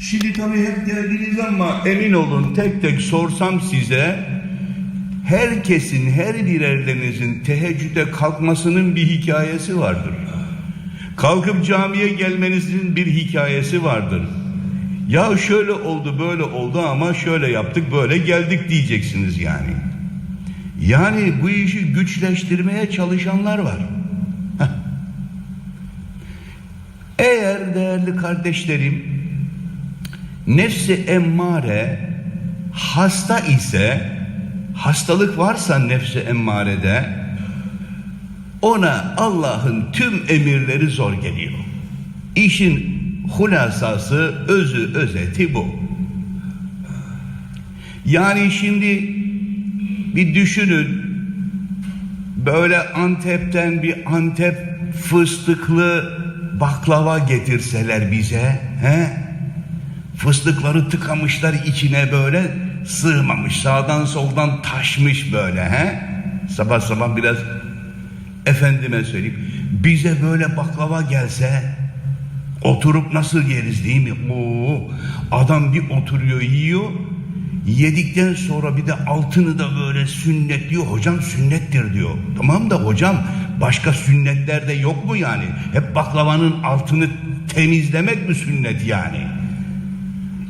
Şimdi tabii hep geldiniz ama emin olun tek tek sorsam size herkesin her birerlerinizin teheccüde kalkmasının bir hikayesi vardır. Kalkıp camiye gelmenizin bir hikayesi vardır. Ya şöyle oldu böyle oldu ama şöyle yaptık böyle geldik diyeceksiniz yani. Yani bu işi güçleştirmeye çalışanlar var. Heh. Eğer değerli kardeşlerim nefsi emmare hasta ise hastalık varsa nefsi emmarede ona Allah'ın tüm emirleri zor geliyor. İşin hulasası, özü, özeti bu. Yani şimdi bir düşünün böyle Antep'ten bir Antep fıstıklı baklava getirseler bize he? Fıstıkları tıkamışlar içine böyle sığmamış sağdan soldan taşmış böyle he? Sabah sabah biraz efendime söyleyeyim bize böyle baklava gelse oturup nasıl yeriz değil mi? Oo, adam bir oturuyor yiyor Yedikten sonra bir de altını da böyle sünnet diyor. Hocam sünnettir diyor. Tamam da hocam başka sünnetler de yok mu yani? Hep baklavanın altını temizlemek mi sünnet yani?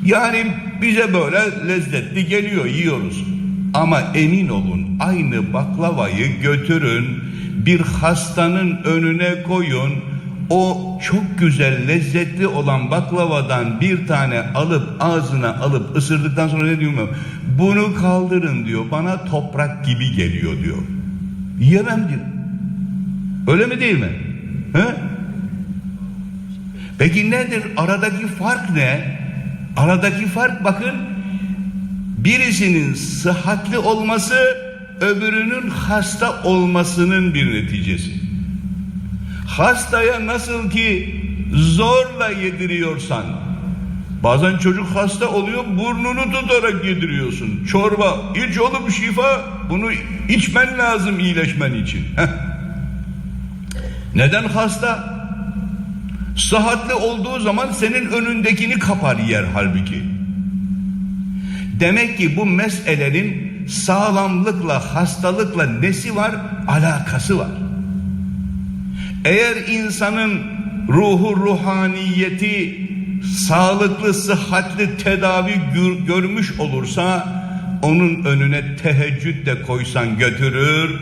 Yani bize böyle lezzetli geliyor yiyoruz. Ama emin olun aynı baklavayı götürün bir hastanın önüne koyun o çok güzel lezzetli olan baklavadan bir tane alıp ağzına alıp ısırdıktan sonra ne diyor mu? Bunu kaldırın diyor. Bana toprak gibi geliyor diyor. Yiyemem diyor. Öyle mi değil mi? He? Peki nedir? Aradaki fark ne? Aradaki fark bakın birisinin sıhhatli olması öbürünün hasta olmasının bir neticesi. Hastaya nasıl ki zorla yediriyorsan bazen çocuk hasta oluyor burnunu tutarak yediriyorsun. Çorba iç oğlum şifa bunu içmen lazım iyileşmen için. Heh. Neden hasta? Sıhhatli olduğu zaman senin önündekini kapar yer halbuki. Demek ki bu meselenin sağlamlıkla hastalıkla nesi var? Alakası var. Eğer insanın ruhu ruhaniyeti sağlıklı sıhhatli tedavi gör, görmüş olursa onun önüne teheccüd de koysan götürür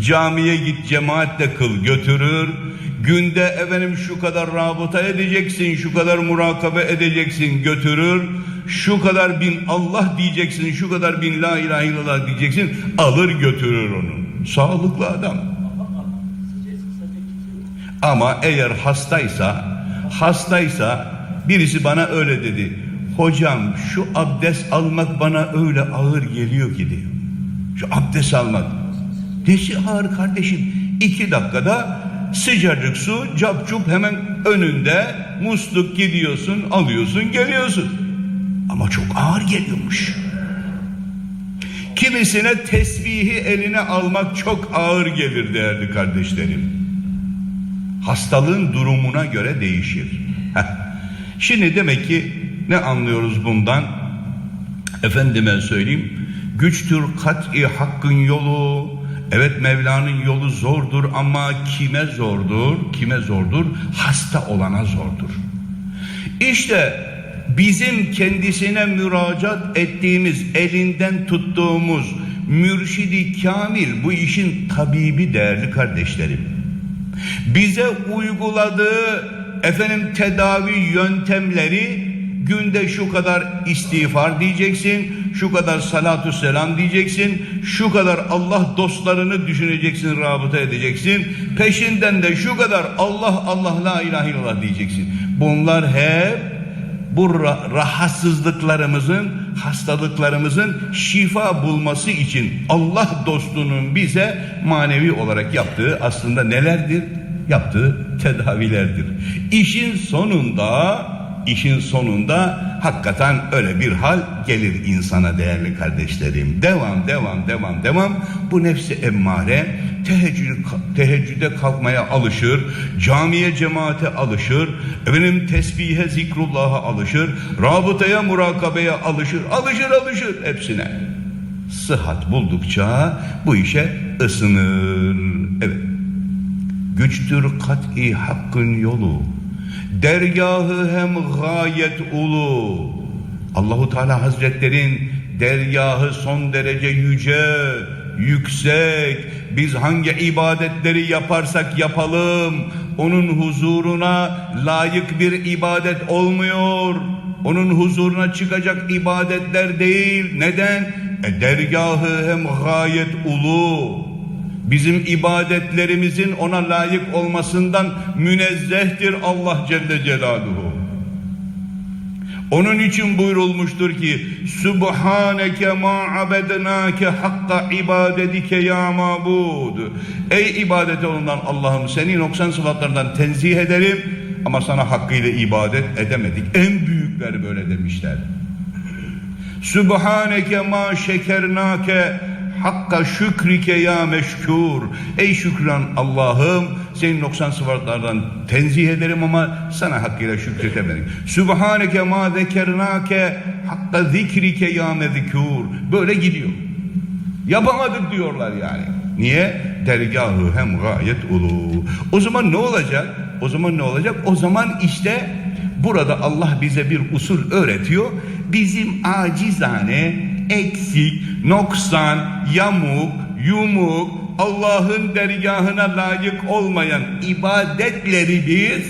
camiye git cemaatle kıl götürür günde efendim şu kadar rabıta edeceksin şu kadar murakabe edeceksin götürür şu kadar bin Allah diyeceksin şu kadar bin la ilahe illallah diyeceksin alır götürür onu sağlıklı adam ama eğer hastaysa, hastaysa birisi bana öyle dedi. Hocam şu abdest almak bana öyle ağır geliyor ki diyor. Şu abdest almak. Nesi ağır kardeşim? İki dakikada sıcacık su capcup hemen önünde musluk gidiyorsun alıyorsun geliyorsun. Ama çok ağır geliyormuş. Kimisine tesbihi eline almak çok ağır gelir değerli kardeşlerim hastalığın durumuna göre değişir. Şimdi demek ki ne anlıyoruz bundan? Efendime söyleyeyim. Güçtür kat'i hakkın yolu. Evet Mevla'nın yolu zordur ama kime zordur? Kime zordur? Hasta olana zordur. İşte bizim kendisine müracaat ettiğimiz, elinden tuttuğumuz mürşidi kamil bu işin tabibi değerli kardeşlerim bize uyguladığı efendim tedavi yöntemleri günde şu kadar istiğfar diyeceksin, şu kadar salatu selam diyeceksin, şu kadar Allah dostlarını düşüneceksin, rabıta edeceksin. Peşinden de şu kadar Allah Allah la ilahe illallah diyeceksin. Bunlar hep bu rahatsızlıklarımızın, hastalıklarımızın şifa bulması için Allah dostunun bize manevi olarak yaptığı aslında nelerdir? Yaptığı tedavilerdir. İşin sonunda, işin sonunda hakikaten öyle bir hal gelir insana değerli kardeşlerim. Devam, devam, devam, devam. Bu nefsi emmare teheccüd, teheccüde kalkmaya alışır, camiye cemaate alışır, efendim tesbihe zikrullah'a alışır, rabıtaya murakabeye alışır, alışır alışır hepsine. Sıhhat buldukça bu işe ısınır. Evet. Güçtür kat'i hakkın yolu. Dergahı hem gayet ulu. Allahu Teala Hazretlerin dergahı son derece yüce, yüksek. Biz hangi ibadetleri yaparsak yapalım onun huzuruna layık bir ibadet olmuyor. Onun huzuruna çıkacak ibadetler değil. Neden? E dergahı hem gayet ulu. Bizim ibadetlerimizin ona layık olmasından münezzehtir Allah Celle Celaluhu. Onun için buyurulmuştur ki Subhaneke ma abednake hakka ibadetike ya mabud. Ey ibadet olunan Allah'ım seni noksan sıfatlardan tenzih ederim ama sana hakkıyla ibadet edemedik. En büyükler böyle demişler. Subhaneke ma şekernake hakka şükrike ya meşkur. Ey şükran Allah'ım senin noksan sıfatlardan tenzih ederim ama sana hakkıyla şükretemedik. Subhaneke ma zekernake hakka zikrike ya mezkur. Böyle gidiyor. Yapamadık diyorlar yani. Niye? Dergahı hem gayet ulu. O zaman ne olacak? O zaman ne olacak? O zaman işte burada Allah bize bir usul öğretiyor. Bizim acizane, eksik, noksan, yamuk, yumuk, Allah'ın dergahına layık olmayan ibadetleri biz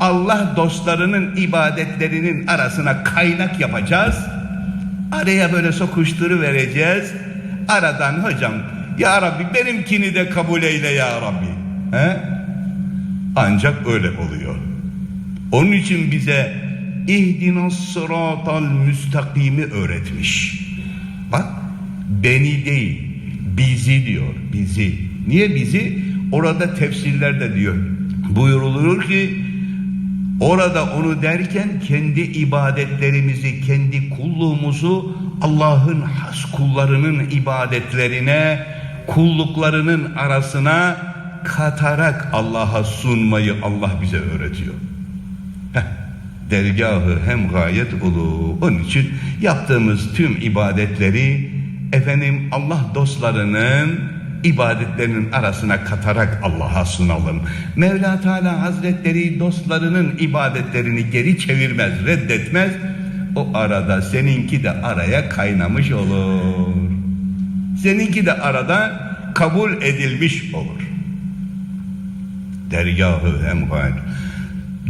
Allah dostlarının ibadetlerinin arasına kaynak yapacağız. Araya böyle sokuşturu vereceğiz. Aradan hocam ya Rabbi benimkini de kabul eyle ya Rabbi. He? Ancak öyle oluyor. Onun için bize ihdinas sıratal müstakimi öğretmiş. Bak beni değil bizi diyor bizi. Niye bizi? Orada tefsirlerde diyor. Buyurulur ki orada onu derken kendi ibadetlerimizi, kendi kulluğumuzu Allah'ın has kullarının ibadetlerine, kulluklarının arasına katarak Allah'a sunmayı Allah bize öğretiyor. Heh, dergahı hem gayet ulu. Onun için yaptığımız tüm ibadetleri efendim Allah dostlarının ibadetlerinin arasına katarak Allah'a sunalım. Mevla Teala Hazretleri dostlarının ibadetlerini geri çevirmez, reddetmez. O arada seninki de araya kaynamış olur. Seninki de arada kabul edilmiş olur. Dergahı hem gayet.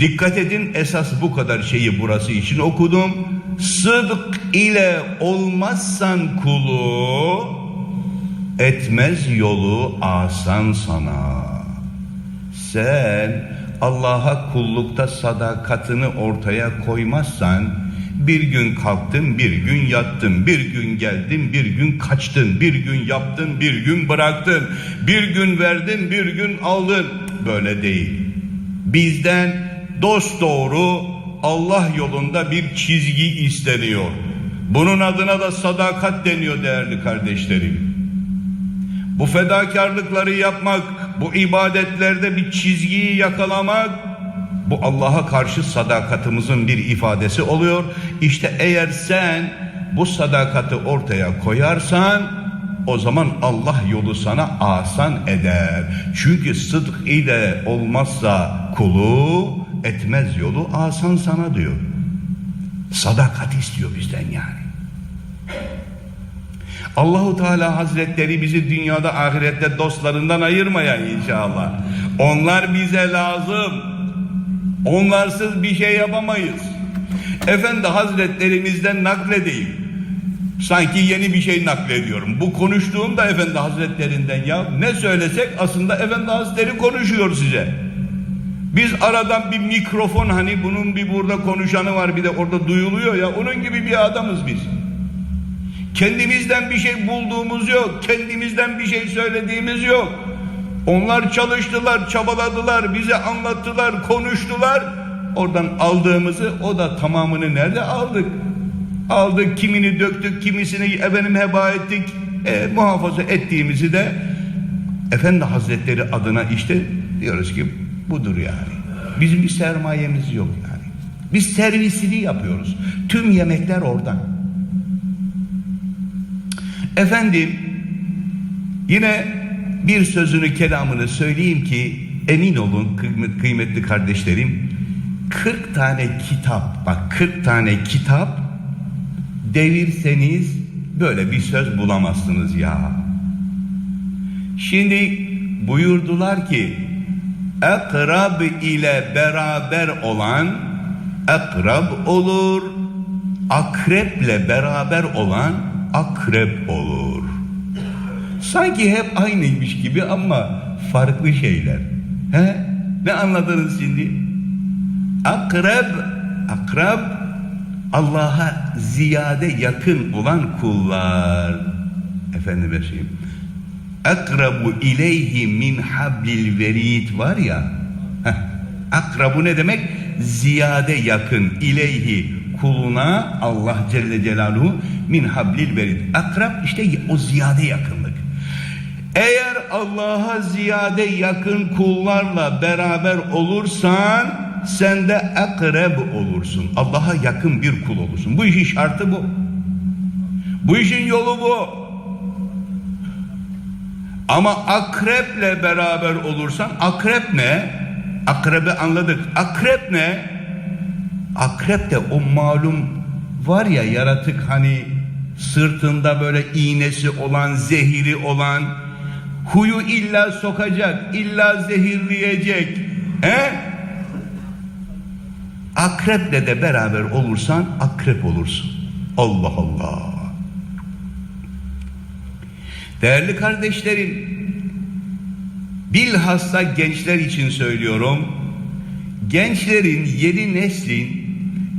Dikkat edin esas bu kadar şeyi burası için okudum. Sıdk ile olmazsan kulu etmez yolu asan sana. Sen Allah'a kullukta sadakatini ortaya koymazsan bir gün kalktın, bir gün yattın, bir gün geldin, bir gün kaçtın, bir gün yaptın, bir gün bıraktın, bir gün verdin, bir gün aldın. Böyle değil. Bizden dost doğru Allah yolunda bir çizgi isteniyor. Bunun adına da sadakat deniyor değerli kardeşlerim. Bu fedakarlıkları yapmak, bu ibadetlerde bir çizgiyi yakalamak, bu Allah'a karşı sadakatimizin bir ifadesi oluyor. İşte eğer sen bu sadakati ortaya koyarsan, o zaman Allah yolu sana asan eder. Çünkü sıdk ile olmazsa kulu etmez yolu asan sana diyor. Sadakat istiyor bizden yani. Allahu Teala Hazretleri bizi dünyada ahirette dostlarından ayırmaya inşallah. Onlar bize lazım. Onlarsız bir şey yapamayız. Efendi Hazretlerimizden nakledeyim. Sanki yeni bir şey naklediyorum. Bu konuştuğum da Efendi Hazretlerinden ya. Ne söylesek aslında Efendi Hazretleri konuşuyor size. Biz aradan bir mikrofon hani bunun bir burada konuşanı var bir de orada duyuluyor ya onun gibi bir adamız biz. Kendimizden bir şey bulduğumuz yok. Kendimizden bir şey söylediğimiz yok. Onlar çalıştılar, çabaladılar, bize anlattılar, konuştular. oradan aldığımızı o da tamamını nerede aldık? Aldık kimini döktük kimisini efendim heba ettik. E, muhafaza ettiğimizi de Efendi Hazretleri adına işte diyoruz ki budur yani. Bizim bir sermayemiz yok yani. Biz servisini yapıyoruz. Tüm yemekler oradan. Efendim yine bir sözünü kelamını söyleyeyim ki emin olun kıymet- kıymetli kardeşlerim 40 tane kitap bak 40 tane kitap devirseniz böyle bir söz bulamazsınız ya. Şimdi buyurdular ki akrab ile beraber olan akrab olur akreple beraber olan akrep olur. Sanki hep aynıymış gibi ama farklı şeyler. He? Ne anladınız şimdi? Akrab, akrab Allah'a ziyade yakın olan kullar. Efendim şeyim. Akrabu ileyhi min hablil verid var ya. Heh, akrabu ne demek? Ziyade yakın ileyhi kuluna Allah Celle Celaluhu min hablil verid. Akrab işte o ziyade yakınlık. Eğer Allah'a ziyade yakın kullarla beraber olursan sen de akreb olursun. Allah'a yakın bir kul olursun. Bu işin şartı bu. Bu işin yolu bu. Ama akreple beraber olursan akrep ne? Akrebi anladık. Akrep ne? Akrep de o malum var ya yaratık hani sırtında böyle iğnesi olan, zehiri olan huyu illa sokacak, illa zehirleyecek. He? Akreple de beraber olursan akrep olursun. Allah Allah. Değerli kardeşlerim, bilhassa gençler için söylüyorum. Gençlerin, yeni neslin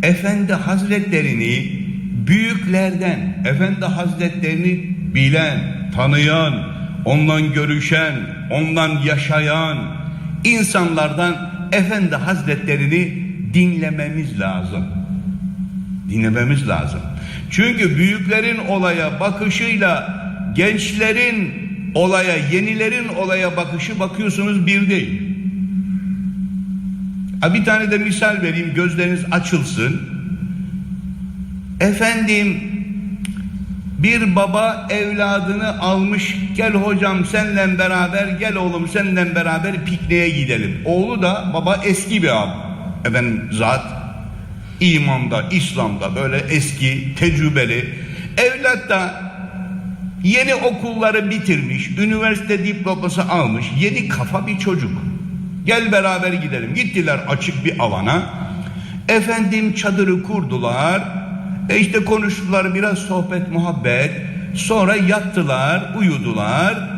Efendi Hazretlerini büyüklerden, Efendi Hazretlerini bilen, tanıyan, ondan görüşen, ondan yaşayan insanlardan Efendi Hazretlerini dinlememiz lazım. Dinlememiz lazım. Çünkü büyüklerin olaya bakışıyla gençlerin olaya, yenilerin olaya bakışı bakıyorsunuz bir değil. Bir tane de misal vereyim gözleriniz açılsın. Efendim bir baba evladını almış gel hocam senle beraber gel oğlum senle beraber pikniğe gidelim. Oğlu da baba eski bir abi. Efendim zat imanda, İslam'da böyle eski, tecrübeli. Evlat da yeni okulları bitirmiş, üniversite diploması almış, yeni kafa bir çocuk. Gel beraber gidelim. Gittiler açık bir alana. Efendim çadırı kurdular. E işte konuştular biraz sohbet muhabbet. Sonra yattılar, uyudular.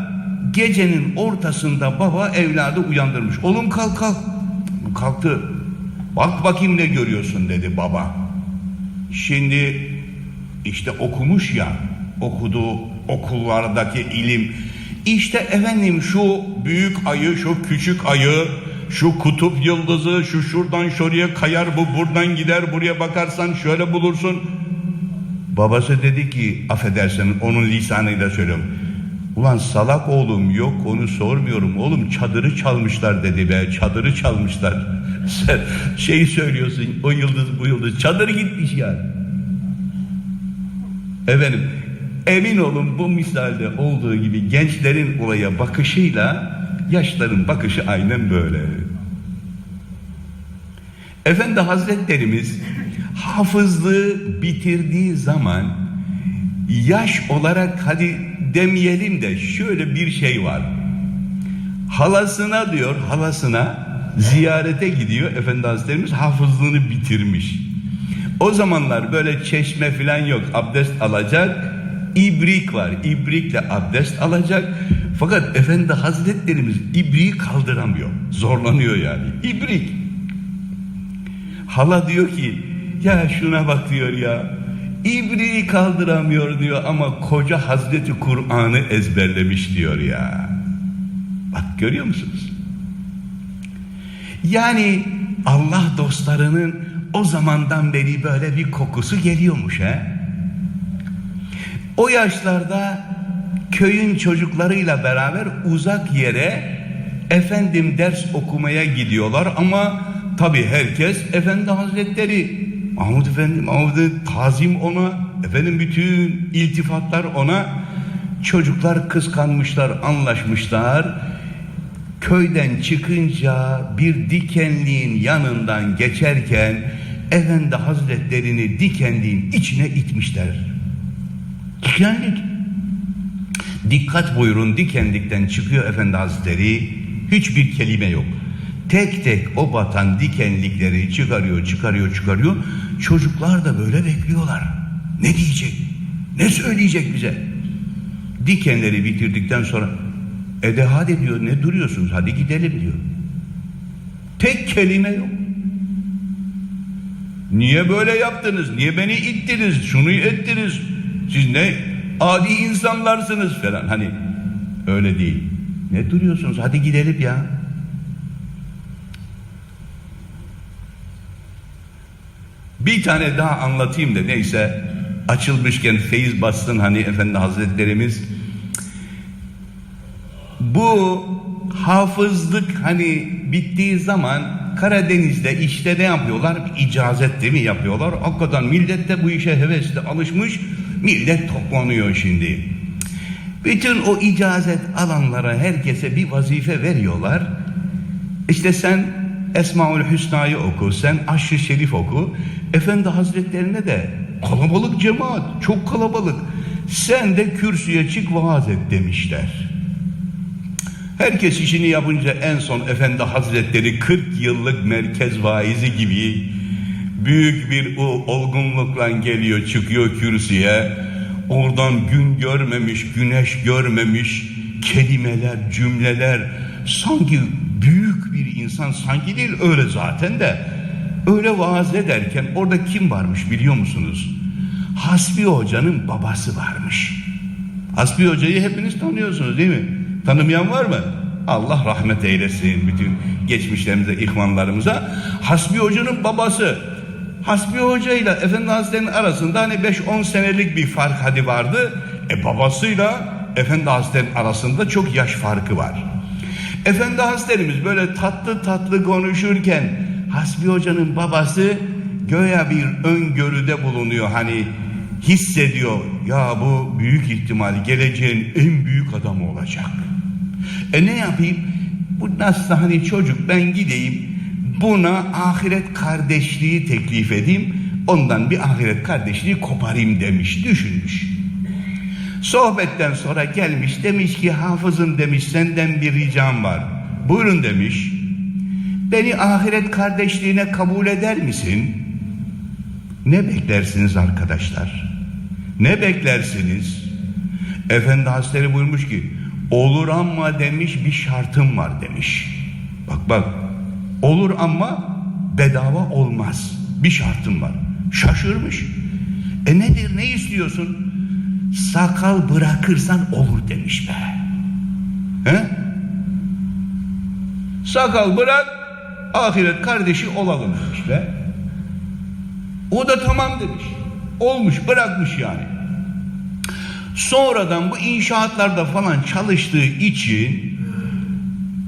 Gecenin ortasında baba evladı uyandırmış. Oğlum kalk kalk. Kalktı. Bak bakayım ne görüyorsun dedi baba. Şimdi işte okumuş ya okuduğu okullardaki ilim. İşte efendim şu büyük ayı şu küçük ayı şu kutup yıldızı şu şuradan şuraya kayar bu buradan gider buraya bakarsan şöyle bulursun. Babası dedi ki affedersin onun lisanıyla söylüyorum. Ulan salak oğlum yok onu sormuyorum oğlum çadırı çalmışlar dedi be çadırı çalmışlar. Sen şey söylüyorsun o yıldız bu yıldız çadır gitmiş yani. Efendim emin olun bu misalde olduğu gibi gençlerin olaya bakışıyla yaşların bakışı aynen böyle. Efendi Hazretlerimiz hafızlığı bitirdiği zaman yaş olarak hadi demeyelim de şöyle bir şey var. Halasına diyor halasına ziyarete gidiyor Efendi Hazretlerimiz hafızlığını bitirmiş. O zamanlar böyle çeşme falan yok. Abdest alacak. İbrik var. İbrikle abdest alacak. Fakat Efendi Hazretlerimiz ibriği kaldıramıyor. Zorlanıyor yani. İbrik. Hala diyor ki ya şuna bak diyor ya. İbriği kaldıramıyor diyor ama koca Hazreti Kur'an'ı ezberlemiş diyor ya. Bak görüyor musunuz? Yani Allah dostlarının o zamandan beri böyle bir kokusu geliyormuş he. O yaşlarda köyün çocuklarıyla beraber uzak yere efendim ders okumaya gidiyorlar ama tabi herkes efendi hazretleri Mahmud Efendi, Mahmud tazim ona efendim bütün iltifatlar ona. Çocuklar kıskanmışlar anlaşmışlar. Köyden çıkınca bir dikenliğin yanından geçerken efendi hazretlerini dikenliğin içine itmişler dikenlik Dikkat buyurun dikenlikten çıkıyor Efendi Hazretleri. Hiçbir kelime yok. Tek tek o batan dikenlikleri çıkarıyor, çıkarıyor, çıkarıyor. Çocuklar da böyle bekliyorlar. Ne diyecek? Ne söyleyecek bize? Dikenleri bitirdikten sonra e de hadi diyor ne duruyorsunuz hadi gidelim diyor. Tek kelime yok. Niye böyle yaptınız? Niye beni ittiniz? Şunu ettiniz? Siz ne adi insanlarsınız falan. Hani öyle değil. Ne duruyorsunuz? Hadi gidelim ya. Bir tane daha anlatayım da neyse açılmışken feyiz bassın hani Efendi Hazretlerimiz bu hafızlık hani bittiği zaman Karadeniz'de işte ne yapıyorlar? İcazet değil mi yapıyorlar? Hakikaten millet de bu işe hevesli alışmış. Millet toplanıyor şimdi. Bütün o icazet alanlara herkese bir vazife veriyorlar. İşte sen Esmaül Hüsna'yı oku, sen Aşrı Şerif oku. Efendi Hazretlerine de kalabalık cemaat, çok kalabalık. Sen de kürsüye çık vaaz et demişler. Herkes işini yapınca en son Efendi Hazretleri 40 yıllık merkez vaizi gibi büyük bir o olgunlukla geliyor çıkıyor kürsüye. Oradan gün görmemiş, güneş görmemiş kelimeler, cümleler sanki büyük bir insan sanki değil öyle zaten de öyle vaaz ederken orada kim varmış biliyor musunuz? Hasbi Hoca'nın babası varmış. Hasbi Hoca'yı hepiniz tanıyorsunuz değil mi? Tanımayan var mı? Allah rahmet eylesin bütün geçmişlerimize, ihvanlarımıza. Hasbi Hoca'nın babası. Hasbi Hoca ile Efendi Hazretleri'nin arasında hani 5-10 senelik bir fark hadi vardı. E babasıyla Efendi Hazretleri'nin arasında çok yaş farkı var. Efendi Hazretlerimiz böyle tatlı tatlı konuşurken Hasbi Hoca'nın babası göya bir öngörüde bulunuyor. Hani hissediyor ya bu büyük ihtimal geleceğin en büyük adamı olacak. E ne yapayım? Bu nasıl hani çocuk ben gideyim buna ahiret kardeşliği teklif edeyim. Ondan bir ahiret kardeşliği koparayım demiş, düşünmüş. Sohbetten sonra gelmiş demiş ki hafızım demiş senden bir ricam var. Buyurun demiş. Beni ahiret kardeşliğine kabul eder misin? Ne beklersiniz arkadaşlar? Ne beklersiniz? Efendi Hazretleri buyurmuş ki olur ama demiş bir şartım var demiş. Bak bak olur ama bedava olmaz. Bir şartım var. Şaşırmış. E nedir ne istiyorsun? Sakal bırakırsan olur demiş be. He? Sakal bırak ahiret kardeşi olalım demiş be. O da tamam demiş. Olmuş bırakmış yani. Sonradan bu inşaatlarda falan çalıştığı için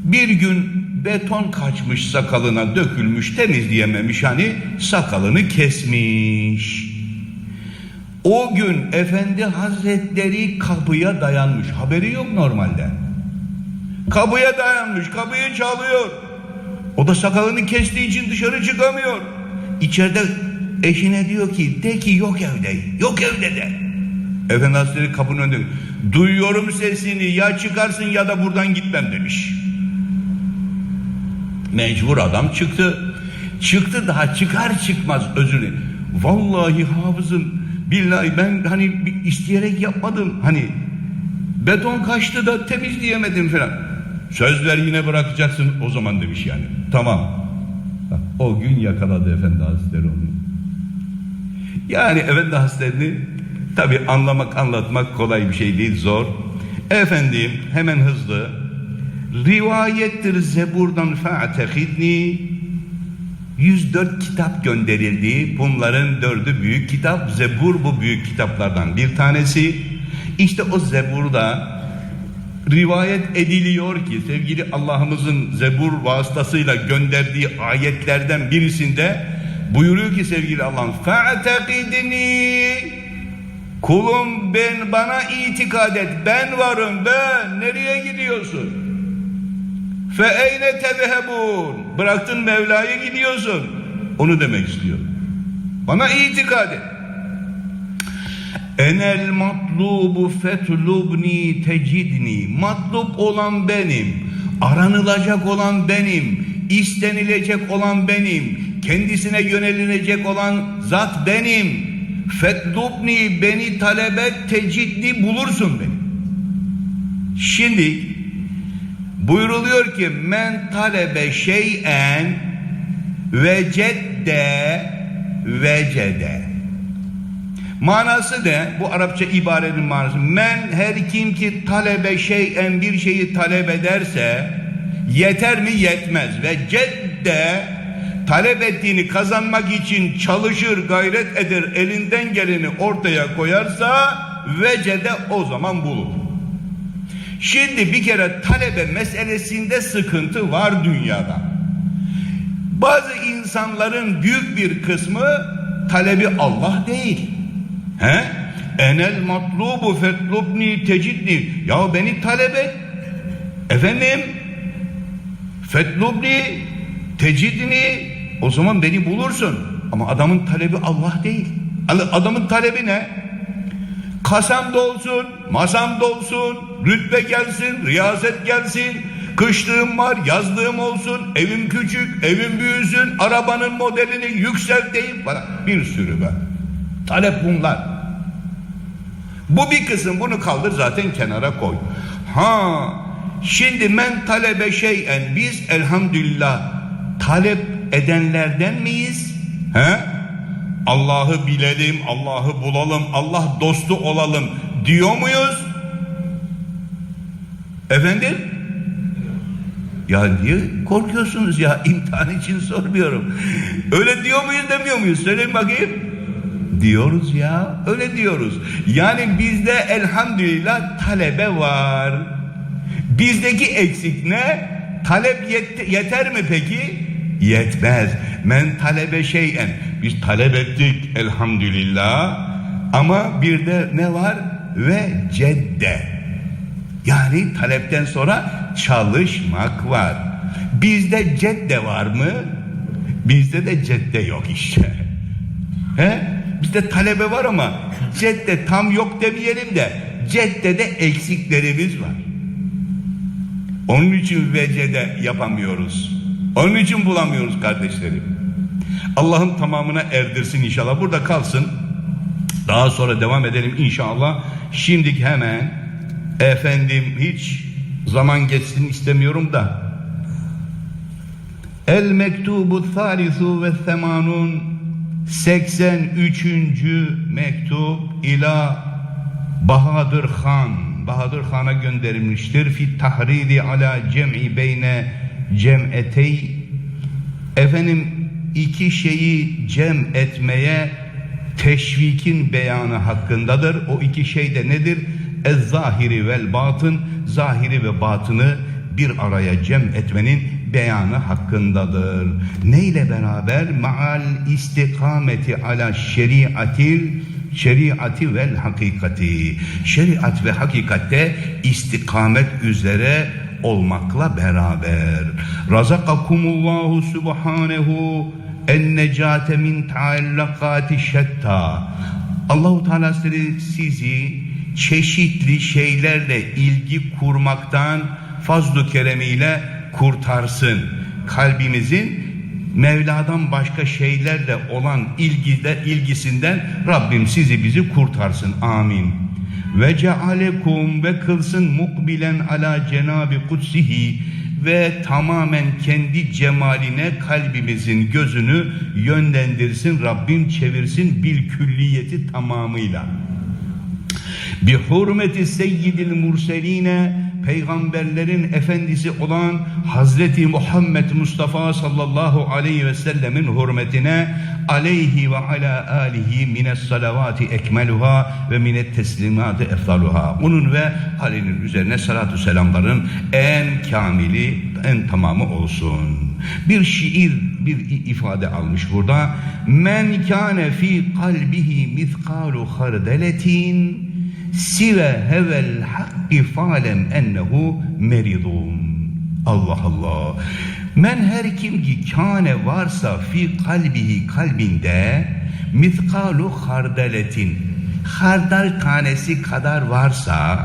bir gün beton kaçmış sakalına dökülmüş temizleyememiş hani sakalını kesmiş. O gün Efendi Hazretleri kapıya dayanmış. Haberi yok normalde. Kapıya dayanmış, kapıyı çalıyor. O da sakalını kestiği için dışarı çıkamıyor. İçeride eşine diyor ki de ki yok evde, yok evde de. Efendi Hazretleri kapının önünde duyuyorum sesini ya çıkarsın ya da buradan gitmem demiş. Mecbur adam çıktı. Çıktı daha çıkar çıkmaz özünü. Vallahi hafızım billahi ben hani isteyerek yapmadım. Hani beton kaçtı da temizleyemedim falan. Söz ver yine bırakacaksın o zaman demiş yani. Tamam. O gün yakaladı Efendi Hazretleri onu. Yani Efendi Hazretlerini tabi anlamak anlatmak kolay bir şey değil zor. Efendim hemen hızlı Rivayettir Zebur'dan fe'tehidni 104 kitap gönderildi. Bunların dördü büyük kitap. Zebur bu büyük kitaplardan bir tanesi. İşte o Zebur'da rivayet ediliyor ki sevgili Allah'ımızın Zebur vasıtasıyla gönderdiği ayetlerden birisinde buyuruyor ki sevgili Allah'ım fe'tekidni kulum ben bana itikad et ben varım ben nereye gidiyorsun Fe eyne tezhebun. Bıraktın Mevla'ya gidiyorsun. Onu demek istiyor. Bana itikad et. Enel matlubu fetlubni tecidni. Matlub olan benim. Aranılacak olan benim. istenilecek olan benim. Kendisine yönelilecek olan zat benim. Fetlubni beni talep et tecidni bulursun beni. Şimdi buyruluyor ki men talebe şeyen vecedde vecede. Manası ne? Bu Arapça ibarenin manası. Men her kim ki talebe şeyen bir şeyi talep ederse yeter mi yetmez. Ve cedde talep ettiğini kazanmak için çalışır, gayret eder, elinden geleni ortaya koyarsa vecede o zaman bulur. Şimdi bir kere talebe meselesinde sıkıntı var dünyada. Bazı insanların büyük bir kısmı talebi Allah değil. He? Enel matlubu fetlubni tecidni. Ya beni talep et. Efendim? Fetlubni tecidni. O zaman beni bulursun. Ama adamın talebi Allah değil. Adamın talebi ne? Kasam dolsun, masam dolsun, rütbe gelsin, riyaset gelsin, kışlığım var, yazlığım olsun, evim küçük, evim büyüsün, arabanın modelini yükselteyim falan. Bir sürü be. Talep bunlar. Bu bir kısım bunu kaldır zaten kenara koy. Ha şimdi men talebe şeyen biz elhamdülillah talep edenlerden miyiz? He? Allah'ı bilelim, Allah'ı bulalım, Allah dostu olalım diyor muyuz? Efendim? Ya niye korkuyorsunuz ya? İmtihan için sormuyorum. Öyle diyor muyuz demiyor muyuz? Söyleyin bakayım. Diyoruz ya. Öyle diyoruz. Yani bizde elhamdülillah talebe var. Bizdeki eksik ne? Talep yet yeter mi peki? Yetmez. Men talebe şeyen. Biz talep ettik elhamdülillah. Ama bir de ne var? Ve cedde. Yani talepten sonra çalışmak var. Bizde cedde var mı? Bizde de cedde yok işte. He? Bizde talebe var ama cedde tam yok demeyelim de ceddede eksiklerimiz var. Onun için vecede yapamıyoruz. Onun için bulamıyoruz kardeşlerim. Allah'ın tamamına erdirsin inşallah. Burada kalsın. Daha sonra devam edelim inşallah. Şimdilik hemen efendim hiç zaman geçsin istemiyorum da El mektubu thalithu ve semanun 83. mektup ila Bahadır Han Bahadır Han'a gönderilmiştir fi tahridi ala cem'i beyne cem'etey efendim iki şeyi cem etmeye teşvikin beyanı hakkındadır. O iki şey de nedir? Ez-zahiri vel batın zahiri ve batını bir araya cem etmenin beyanı hakkındadır. Ne ile beraber? Maal istikameti ala şeriatil şeriatı vel hakikati. Şeriat ve hakikatte istikamet üzere olmakla beraber. Razakakumullahu subhanehu en necate min taallakati şetta. Allahu Teala sizi çeşitli şeylerle ilgi kurmaktan fazlu keremiyle kurtarsın. Kalbimizin Mevla'dan başka şeylerle olan ilgide, ilgisinden Rabbim sizi bizi kurtarsın. Amin. Ve cealekum ve kılsın mukbilen ala cenabi kutsihi ve tamamen kendi cemaline kalbimizin gözünü yönlendirsin. Rabbim çevirsin bil külliyeti tamamıyla. Bi hurmeti seyyidil murseline peygamberlerin efendisi olan Hazreti Muhammed Mustafa sallallahu aleyhi ve sellemin hürmetine aleyhi ve ala alihi mines salavati ekmeluha ve minet teslimati efdaluha. Onun ve Ali'nin üzerine salatu selamların en kamili, en tamamı olsun. Bir şiir, bir ifade almış burada. Men kâne fi kalbihi mithkalu hardeletin sive hevel hakki falem ennehu meridun. Allah Allah. Men her kim ki kâne varsa fi kalbihi kalbinde mithkalu hardeletin hardal tanesi kadar varsa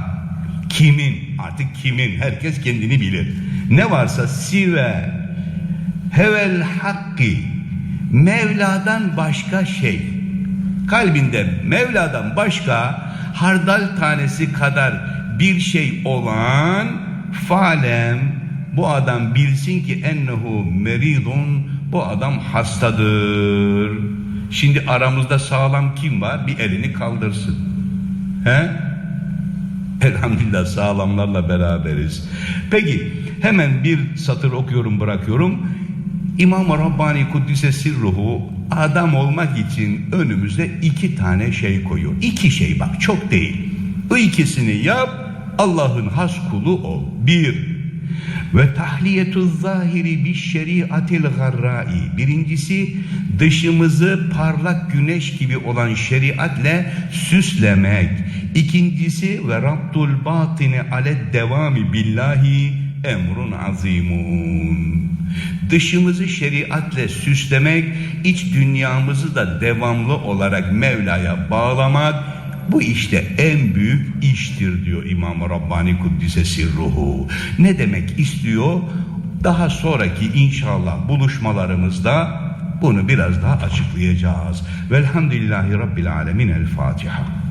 kimin artık kimin herkes kendini bilir. Ne varsa sive hevel hakki Mevla'dan başka şey kalbinde Mevla'dan başka hardal tanesi kadar bir şey olan falem bu adam bilsin ki ennehu meridun bu adam hastadır. Şimdi aramızda sağlam kim var? Bir elini kaldırsın. He? Elhamdülillah sağlamlarla beraberiz. Peki hemen bir satır okuyorum bırakıyorum. İmam Rabbani Kuddise Sirruhu adam olmak için önümüze iki tane şey koyuyor. İki şey bak çok değil. Bu ikisini yap Allah'ın has kulu ol. Bir ve tahliyetu zahiri bi şeriatil garrai. Birincisi dışımızı parlak güneş gibi olan şeriatle süslemek. İkincisi ve rabdul batini ale devami billahi emrun azimun. Dışımızı şeriatle süslemek, iç dünyamızı da devamlı olarak Mevla'ya bağlamak bu işte en büyük iştir diyor İmam Rabbani Kuddise Sirruhu. Ne demek istiyor? Daha sonraki inşallah buluşmalarımızda bunu biraz daha açıklayacağız. Velhamdülillahi Rabbil Alemin. El Fatiha.